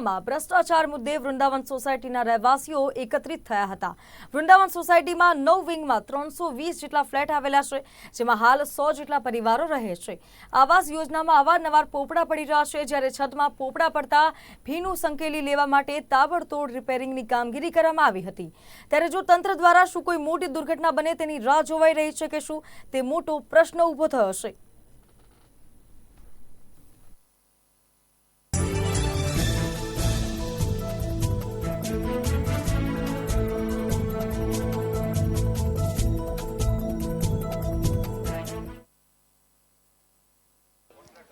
માં ભ્રષ્ટાચાર મુદ્દે વૃંદાવન સોસાયટીના રહેવાસીઓ એકત્રિત થયા હતા. વૃંદાવન સોસાયટીમાં નવ વિંગમાં ત્રણસો વીસ જેટલા ફ્લેટ આવેલા છે, જેમાં હાલ સો જેટલા પરિવારો રહે છે. આવાસ યોજનામાં અવારનવાર પોપડા પડી રહ્યા છે, જ્યારે છતમાં પોપડા પડતા ભીનું સંકેલી લેવા માટે તાબડતોડ રિપેરિંગની કામગીરી કરવામાં આવી હતી. ત્યારે જો તંત્ર દ્વારા શું કોઈ મોટી દુર્ઘટના બને તેની રાહ જોવાઈ રહી છે કે શું, તે મોટો પ્રશ્ન ઊભો થયો છે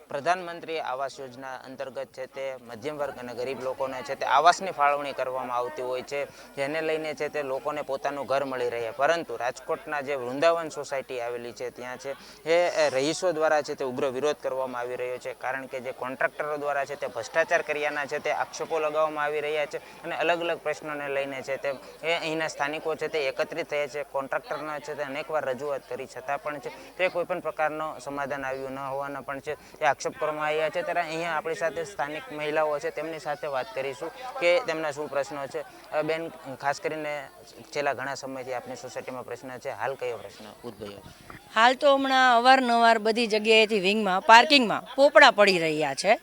પ્રધાનમંત્રી આવાસ યોજના અંતર્ગત છે તે મધ્યમ વર્ગ અને ગરીબ લોકોને છે તે આવાસની ફાળવણી કરવામાં આવતી હોય છે જેને લઈને છે તે લોકોને પોતાનું ઘર મળી રહે પરંતુ રાજકોટના જે વૃંદાવન સોસાયટી આવેલી છે ત્યાં છે એ રહીશો દ્વારા છે તે ઉગ્ર વિરોધ કરવામાં આવી રહ્યો છે કારણ કે જે કોન્ટ્રાક્ટરો દ્વારા છે તે ભ્રષ્ટાચાર કર્યાના છે તે આક્ષેપો લગાવવામાં આવી રહ્યા છે અને અલગ અલગ પ્રશ્નોને લઈને છે તે એ અહીંના સ્થાનિકો છે તે એકત્રિત થયા છે કોન્ટ્રાક્ટરના છે તે અનેકવાર રજૂઆત કરી છતાં પણ છે તે કોઈપણ પ્રકારનો સમાધાન આવ્યું ન હોવાના પણ છે તે આક્ષેપ કરવામાં આવ્યા છે. ત્યારે અહીંયા આપણી સાથે સ્થાનિક મહિલાઓ છે તેમની સાથે વાત કરીશું કે તેમના શું પ્રશ્નો છે. બેન ખાસ કરીને છેલ્લા ઘણા સમયથી આપની સોસાયટીમાં પ્રશ્ન છે. હાલ કયો પ્રશ્ન? ઉદ્ભવ્યો. હાલ તો હમણાં અવારનવાર બધી જગ્યાએથી વિંગમાં પાર્કિંગમાં પોપડા પડી રહ્યા છે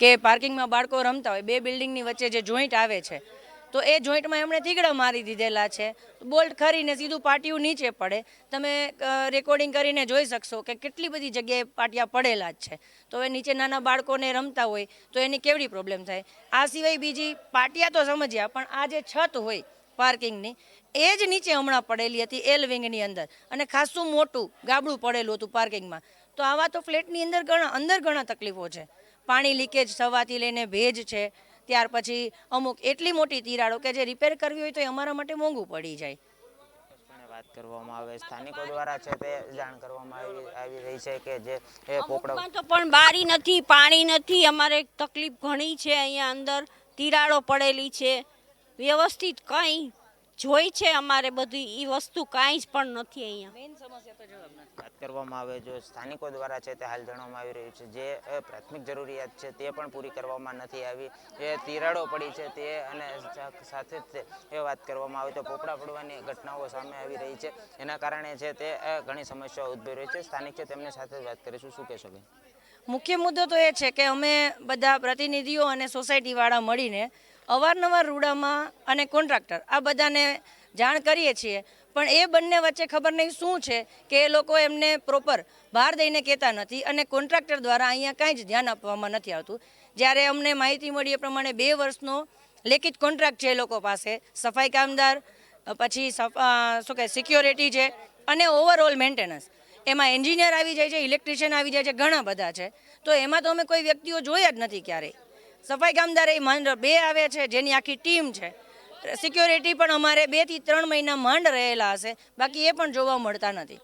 કે પાર્કિંગમાં બાળકો રમતા હોય બે બિલ્ડિંગની વચ્ચે જે જોઈન્ટ આવે છે તો એ જોઈન્ટમાં એમણે તીગડા મારી દીધેલા છે. બોલ્ટ ખરીને સીધું પાટિયું નીચે પડે. તમે રેકોર્ડિંગ કરીને જોઈ શકશો કે કેટલી બધી જગ્યાએ પાટિયા પડેલા જ છે. તો એ નીચે નાના બાળકોને રમતા હોય તો એની કેવડી પ્રોબ્લેમ થાય? આ સિવાય બીજી પાટિયા તો સમજ્યા, પણ આ જે છત હોય પાર્કિંગની, એ જ નીચે હમણાં પડેલી હતી એલ વિંગની અંદર. અને ખાસું મોટું, ગાબડું પડેલું હતું પાર્કિંગમાં. તો આવા તો ફ્લેટની અંદર ઘણા અંદર ઘણા તકલીફો છે. પાણી લીકેજ થવાથી લઈને ભેજ છે. ત્યાર પછી અમુક એટલી મોટી તિરાડો કે જે રિપેર કરવી હોય તો એ અમારા માટે મોંઘું પડી જાય. વાત કરવામાં આવે સ્થાનિકો દ્વારા છે તે જાણ કરવામાં આવી આવી રહી છે કે જે પોપડા તો પણ બારી નથી પાણી નથી અમારે તકલીફ ઘણી છે અહીંયા અંદર તિરાડો પડેલી છે. વ્યવસ્થિત કંઈ જોઈ છે અમારે બધી એ વસ્તુ કાંઈ જ પણ નથી અહીંયા. વાત કરવામાં આવે જો સ્થાનિકો દ્વારા છે તે હાલ જણાવવામાં આવી રહ્યું છે જે પ્રાથમિક જરૂરિયાત છે તે પણ પૂરી કરવામાં નથી આવી. જે તિરાડો પડી છે તે અને સાથે જ તે એ વાત કરવામાં આવે તો પોપડા પડવાની ઘટનાઓ સામે આવી રહી છે. એના કારણે છે તે ઘણી સમસ્યાઓ ઉદ્ભવી રહી છે. સ્થાનિક છે તેમની સાથે જ વાત કરીશું. શું કહેશો મુખ્ય મુદ્દો તો એ છે કે અમે બધા પ્રતિનિધિઓ અને સોસાયટીવાળા મળીને અવારનવાર રૂડામાં અને કોન્ટ્રાક્ટર, આ બધાને જાણ કરીએ છીએ. પણ એ બંને વચ્ચે ખબર નહીં શું છે કે એ લોકો એમને પ્રોપર બહાર દઈને કહેતા નથી અને કોન્ટ્રાક્ટર દ્વારા અહીંયા કાંઈ જ ધ્યાન આપવામાં નથી આવતું. જ્યારે અમને માહિતી મળી એ પ્રમાણે બે વર્ષનો લેખિત કોન્ટ્રાક્ટ છે એ લોકો પાસે, સફાઈ કામદાર, પછી શું કહે સિક્યોરિટી છે અને ઓવરઓલ મેન્ટેનન્સ એમાં એન્જિનિયર આવી જાય છે ઇલેક્ટ્રિશિયન આવી જાય છે, ઘણા બધા છે. તો એમાં તો અમે કોઈ વ્યક્તિઓ જોયા જ નથી ક્યારેય. સફાઈ કામદાર એ માંડ બે આવે છે જેની આખી ટીમ છે. સિક્યોરિટી પણ અમારે બેથી ત્રણ મહિના માંડ રહેલા હશે બાકી એ પણ જોવા મળતા નથી.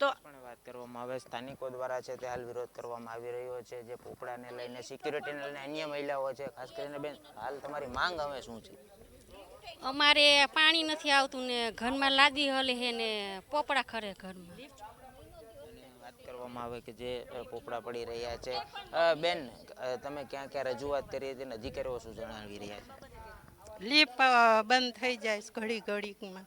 તો વાત કરવામાં આવે સ્થાનિકો દ્વારા છે તે હાલ વિરોધ કરવામાં આવી રહ્યો છે જે પોપડાને લઈને સિક્યુરિટીને લઈને અન્ય મહિલાઓ છે ખાસ કરીને બેન હાલ તમારી માંગ હવે શું છે? અમારે પાણી નથી આવતું ને ઘરમાં લાદી હલે હે ને પોપડા ખરે ઘરમાં. કરવામાં આવે કે જે પોપડા પડી રહ્યા છે. બેન તમે ક્યાં ક્યાં રજૂઆત કરી હતી અધિકારીઓ શું જણાવી રહ્યા છે? લીપ બંધ થઈ જાય ઘડી ઘડીમાં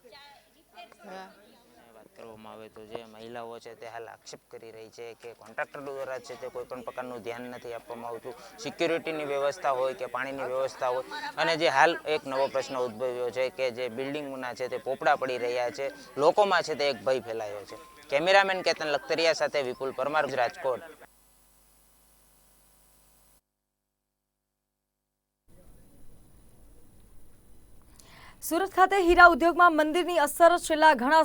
વાત કરવામાં આવે તો જે મહિલાઓ છે તે હાલ આક્ષેપ કરી રહી છે કે કોન્ટ્રાક્ટર દ્વારા છે તે કોઈ પણ પ્રકારનું ધ્યાન નથી આપવામાં આવતું. સિક્યુરિટીની વ્યવસ્થા હોય કે પાણીની વ્યવસ્થા હોય. અને જે હાલ એક નવો પ્રશ્ન ઉદ્ભવ્યો છે કે જે બિલ્ડિંગના છે તે પોપડા પડી રહ્યા છે. લોકોમાં છે તે એક ભય ફેલાયો છે. કેમેરામેન કેતન લખતરિયા સાથે વિપુલ પરમાર રાજકોટ સુરત ખાતે હીરા ઉદ્યોગમાં મંદિરની અસર છેલ્લા ઘણા